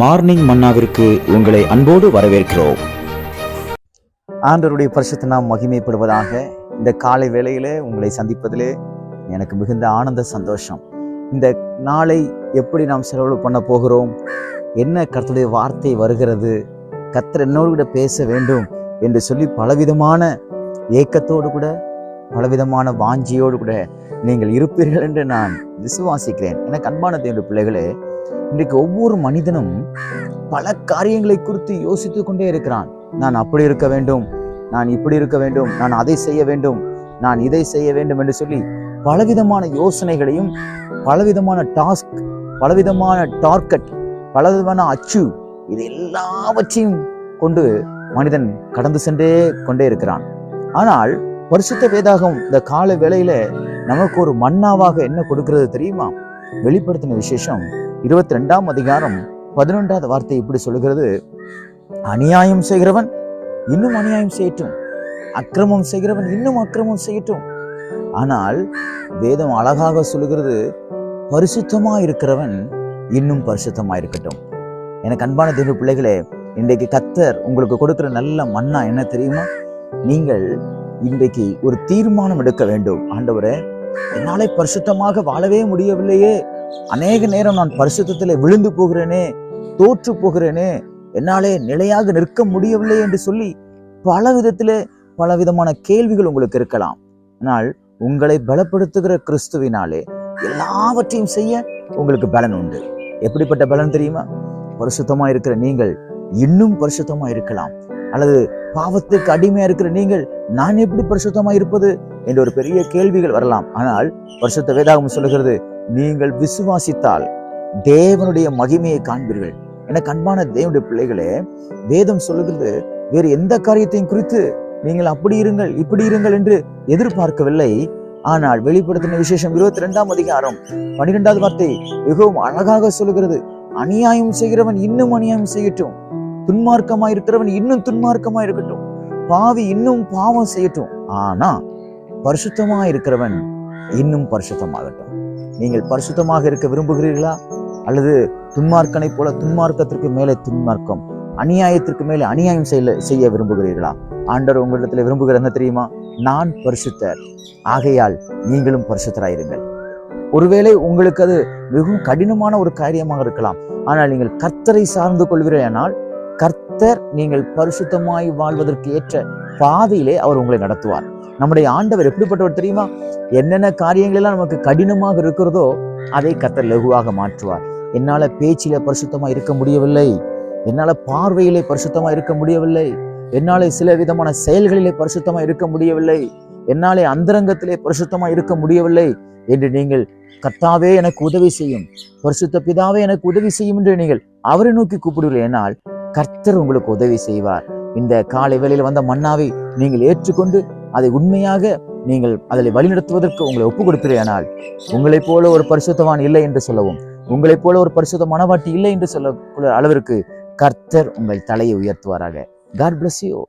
Morning மன்னாவிற்கு உங்களை அன்போடு வரவேற்கிறோம். ஆண்டருடைய பரிசுத்த நாம் மகிமைப்படுவதாக இந்த காலை வேளையிலே உங்களை சந்திப்பதிலே எனக்கு மிகுந்த ஆனந்த சந்தோஷம். இந்த நாளை எப்படி நாம் செலவு பண்ண போகிறோம்? என்ன கர்த்தருடைய வார்த்தை வருகிறது? கர்த்தர் என்னோடு கூட பேச வேண்டும் என்று சொல்லி பலவிதமான ஏக்கத்தோடு கூட பலவிதமான வாஞ்சியோடு கூட நீங்கள் இருப்பீர்கள் என்று நான் விசுவாசிக்கிறேன். எனக்கு அன்பான தேவனுடைய பிள்ளைகளே இன்றைக்கு ஒவ்வொரு மனிதனும் பல காரியங்களை குறித்து யோசித்துக் கொண்டே இருக்கிறான். நான் அப்படி இருக்க வேண்டும் நான் இப்படி இருக்க வேண்டும் நான் அதை செய்ய வேண்டும் நான் இதை செய்ய வேண்டும் என்று சொல்லி பலவிதமான யோசனைகளையும் பலவிதமான டாஸ்க் பலவிதமான டார்கெட் பலவிதமான அச்சு இது எல்லாவற்றையும் கொண்டு மனிதன் கடந்து சென்றே கொண்டே இருக்கிறான். ஆனால் பரிசுத்த வேதாகம் இந்த கால வேளையில நமக்கு ஒரு மன்னாவாக என்ன கொடுக்கிறது தெரியுமா? வெளிப்படுத்தின விசேஷம் இருபத்தி ரெண்டாம் அதிகாரம் பதினொன்றாவது வார்த்தை இப்படி சொல்லுகிறது அநியாயம் செய்கிறவன் இன்னும் அநியாயம் செய்யட்டும். அக்கிரமம் செய்கிறவன் இன்னும் அக்கிரமம் செய்யட்டும். ஆனால் வேதம் அழகாக சொல்லுகிறது பரிசுத்தமாக இருக்கிறவன் இன்னும் பரிசுத்தமாக இருக்கட்டும். எனக்கு அன்பான தேவ பிள்ளைகளே இன்றைக்கு கத்தர் உங்களுக்கு கொடுக்குற நல்ல மன்னா என்ன தெரியுமா? நீங்கள் இன்றைக்கு ஒரு தீர்மானம் எடுக்க வேண்டும். ஆண்டவரே என்னாலே பரிசுத்தமாக வாழவே முடியவில்லையே. அநேக நேரம் நான் பரிசுத்தத்தில் விழுந்து போகிறேனே தோற்று போகிறேனே என்னாலே நிலையாக நிற்க முடியவில்லை என்று சொல்லி பல விதத்திலே பல விதமான கேள்விகள் உங்களுக்கு இருக்கலாம். ஆனால் உங்களை பலப்படுத்துகிற கிறிஸ்துவினாலே எல்லாவற்றையும் செய்ய உங்களுக்கு பலன் உண்டு. எப்படிப்பட்ட பலன் தெரியுமா? பரிசுத்தமா இருக்கிற நீங்கள் இன்னும் பரிசுத்தமா இருக்கலாம். அல்லது பாவத்துக்கு அடிமையா இருக்கிற நீங்கள் நான் எப்படி பரிசுத்தமா இருப்பது? என்ற ஒரு பெரிய கேள்விகள் வரலாம். ஆனால் பரிசுத்த வேதாகம் சொல்லுகிறது நீங்கள் விசுவாசித்தால் தேவனுடைய மகிமையை காண்பீர்கள். எனக்கு அன்பான தேவனுடைய பிள்ளைகளே வேதம் சொல்லுகிறது வேறு எந்த காரியத்தையும் குறித்து நீங்கள் அப்படி இருங்கள் இப்படி இருங்கள் என்று எதிர்பார்க்கவில்லை. ஆனால் வெளிப்படுத்தின விசேஷம் இருபத்தி ரெண்டாம் அதிகாரம் பனிரெண்டாவது வார்த்தை மிகவும் அழகாக சொல்லுகிறது அநியாயம் செய்கிறவன் இன்னும் அநியாயம் செய்யட்டும். துன்மார்க்கமா இருக்கிறவன் இன்னும் துன்மார்க்கமா இருக்கட்டும். பாவி இன்னும் பாவம் செய்யட்டும். ஆனா பரிசுத்தமா இருக்கிறவன் இன்னும் பரிசுத்தமாகட்டும். நீங்கள் பரிசுத்தமாக இருக்க விரும்புகிறீர்களா? அல்லது துன்மார்க்கனை போல துன்மார்க்கத்திற்கு மேலே துன்மார்க்கம் அநியாயத்திற்கு மேலே அநியாயம் செய்ய செய்ய விரும்புகிறீர்களா? ஆண்டவர் உங்களிடத்தில் விரும்புகிற என்ன தெரியுமா? நான் பரிசுத்தர். ஆகையால் நீங்களும் பரிசுத்தராயிருங்கள். ஒருவேளை உங்களுக்கு அது மிகவும் கடினமான ஒரு காரியமாக இருக்கலாம். ஆனால் நீங்கள் கர்த்தரை சார்ந்து கொள்வீர்கள் கர்த்தர் நீங்கள் பரிசுத்தமாய் வாழ்வதற்கு ஏற்ற பாதையிலே அவர் உங்களை நடத்துவார். நம்முடைய ஆண்டவர் எப்படிப்பட்டவர் தெரியுமா? என்னென்ன காரியங்களெல்லாம் நமக்கு கடினமாக இருக்கிறதோ அதை கர்த்தர் லகுவாக மாற்றுவார். என்னால் பேச்சில் பரிசுத்தமாக இருக்க முடியவில்லை. என்னால் பார்வையிலே பரிசுத்தமாக இருக்க முடியவில்லை. என்னால் சில விதமான செயல்களிலே பரிசுத்தமாக இருக்க முடியவில்லை. என்னாலே அந்தரங்கத்திலே பரிசுத்தமாக இருக்க முடியவில்லை என்று நீங்கள் கத்தாவே எனக்கு உதவி செய்யும். பரிசுத்த பிதாவே எனக்கு உதவி செய்யும் என்று நீங்கள் அவரை நோக்கி கூப்பிடுவீர்கள் என்னால் கர்த்தர் உங்களுக்கு உதவி செய்வார். இந்த காலை வேளையில் வந்த மன்னாவை நீங்கள் ஏற்றுக்கொண்டு அதை உண்மையாக நீங்கள் அதில் வழிநடத்துவதற்கு உங்களை ஒப்புக் கொடுப்பீர்கள் உங்களைப் போல ஒரு பரிசுத்தவான் இல்லை என்று சொல்லவும் உங்களைப் போல ஒரு பரிசுத்த மனவாட்டி இல்லை என்று சொல்ல அளவிற்கு கர்த்தர் உங்கள் தலையை உயர்த்துவாராக. God bless you